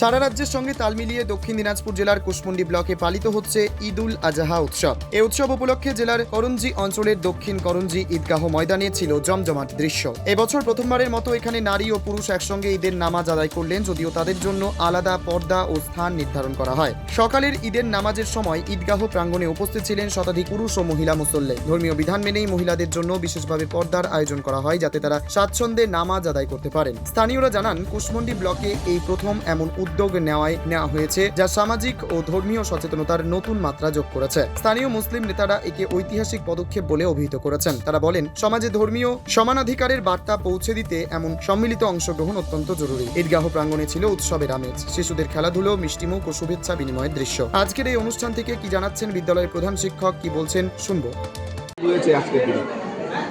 সারা রাজ্যের সঙ্গে তাল মিলিয়ে দক্ষিণ দিনাজপুর জেলার কুশমন্ডি ব্লকে পালিত হচ্ছে ঈদুল আজহা উৎসব। এই উৎসব উপলক্ষে জেলার করঞ্জি অঞ্চলের দক্ষিণ করঞ্জি ঈদগাহ ময়দানে ছিল জমজমাট দৃশ্য। এবছর প্রথমবারের মতো এখানে নারী ও পুরুষ একসঙ্গে ঈদের নামাজ আদায় করলেন, যদিও তাদের জন্য আলাদা পর্দা ও স্থান নির্ধারণ করা হয়। সকালের ঈদের নামাজের সময় ঈদগাহ প্রাঙ্গণে উপস্থিত ছিলেন শতাধিক পুরুষ ও মহিলা মুসল্লে। ধর্মীয় বিধান মেনেই মহিলাদের জন্য বিশেষভাবে পর্দার আয়োজন করা হয়, যাতে তারা স্বাচ্ছন্দ্যে নামাজ আদায় করতে পারেন। স্থানীয়রা জানান, কুশমন্ডি ব্লকে এই প্রথম এমন উদ্যোগ নেওয়ায় নেওয়া হয়েছে যা সামাজিক ও ধর্মীয় সচেতনতার নতুন মাত্রা যোগ করেছে। স্থানীয় মুসলিম নেতারা একে ঐতিহাসিক পদক্ষেপ বলে অভিহিত করেছেন। তারা বলেন সমাজে ধর্মীয় সমানাধিকারের বার্তা পৌঁছে দিতে এমন সম্মিলিত অংশগ্রহণ অত্যন্ত জরুরি। ঈদগাহ প্রাঙ্গণে ছিল উৎসবের আমেজ। শিশুদের খেলাধুলো মিষ্টিমুখ ও শুভেচ্ছা বিনিময়ের দৃশ্য। আজকের এই অনুষ্ঠান থেকে কি জানাচ্ছেন বিদ্যালয়ের প্রধান শিক্ষক কি বলছেন শুনব।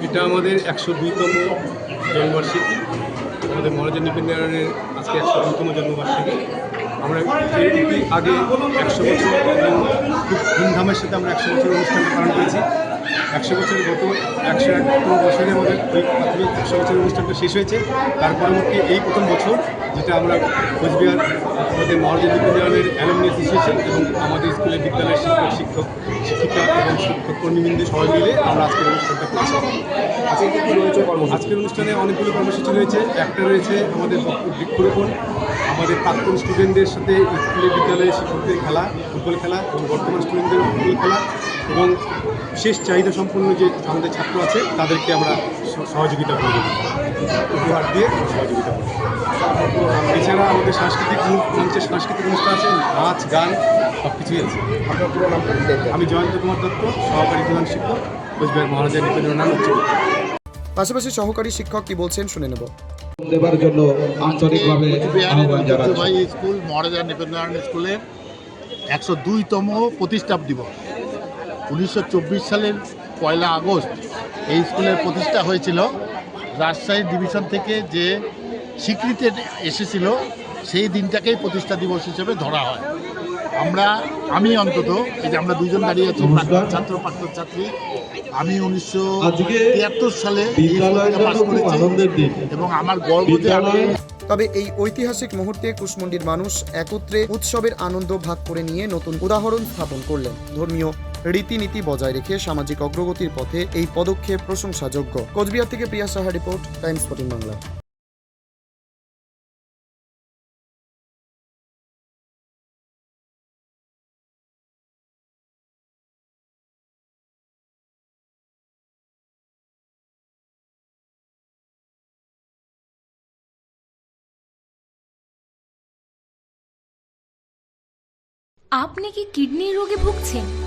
এটা আমাদের একশো দুইতম জন্মবার্ষিকী। আমাদের মহারাজা নিপেন্দ্রায়ণের আজকে একশো অন্যতম জন্মবার্ষিকী। আমরা আগে একশো বছর খুব ধুমধামের সাথে আমরা একশো বছর অনুষ্ঠানটা পালন করেছি। একশো বছরের গত একশো এক বছরে আমাদের ওই প্রাথমিক একশো বছরের অনুষ্ঠানটা শেষ হয়েছে। তার পরবর্তী এই প্রথম বছর যেটা আমরা কোচবিহার, আমাদের মহারাজা নিপেন্দ্রায়ণের অ্যালুমিনি অ্যাসোসিয়েশন এবং আমাদের স্কুলের বিদ্যালয়ের শিক্ষক শিক্ষক, শিক্ষিকা এবং শিক্ষক কর্মীবৃন্দ সবাই মিলে আমরা আজকের অনুষ্ঠানটা করছি। আজকের অনুষ্ঠানে অনেকগুলো কর্মসূচি রয়েছে। একটা রয়েছে আমাদের বৃক্ষরোপণ, আমাদের প্রাক্তন স্টুডেন্টদের সাথে স্কুলের বিদ্যালয়ে শিক্ষকদের খেলা, ফুটবল খেলা এবং বর্তমান স্টুডেন্টদের ফুটবল খেলা। এবং বিশেষ চাহিদা সম্পন্ন যে আমাদের ছাত্র আছে তাদেরকে আমরা সহযোগিতা করব। উপহার দিয়ে সহযোগিতা করব। এছাড়া আমাদের সাংস্কৃতিক মঞ্চে সাংস্কৃতিক অনুষ্ঠান আছে নাচ গান সব কিছুই আছে। আমি জয়ন্ত কুমার দত্ত সহকারী প্রধান শিক্ষক কোচবিহার মহারাজা নিপেন্দ্রনাথ উচ্চ পাশাপাশি সহকারী শিক্ষক কি বলছেন শুনে নেব। দেবার জন্য আন্তরিকভাবে আহ্বান জানাচ্ছি। স্কুল মহারাজা নৃপেন্দ্রনারায়ণ স্কুলের একশো দুইতম প্রতিষ্ঠা দিবস। উনিশশো চব্বিশ সালের পয়লা আগস্ট এই স্কুলের প্রতিষ্ঠা হয়েছিল। রাজশাহী ডিভিশন থেকে যে স্বীকৃতি এসেছিল সেই দিনটাকেই প্রতিষ্ঠা দিবস হিসেবে ধরা হয়। আমরা আমি অন্তত এই যে আমরা দুজন দাঁড়িয়ে আছি প্রাক্তন ছাত্র প্রাক্তন ছাত্রী আমি উনিশশো তিয়াত্তর সালে পাশ করেছি এবং আমার গর্ব যে আমি তবে এই ঐতিহাসিক মুহূর্তে কুশমন্ডির মানুষ একত্রে উৎসবের আনন্দ ভাগ করে নিয়ে নতুন উদাহরণ স্থাপন করলেন ধর্মীয় রীতিনীতি বজায় রেখে সামাজিক অগ্রগতির পথে এই পদক্ষেপ প্রশংসাযোগ্য। কোচবিহার থেকে Priya Saha report, Times fourteen Bangla. আপনি কি কিডনির রোগে ভুগছেন?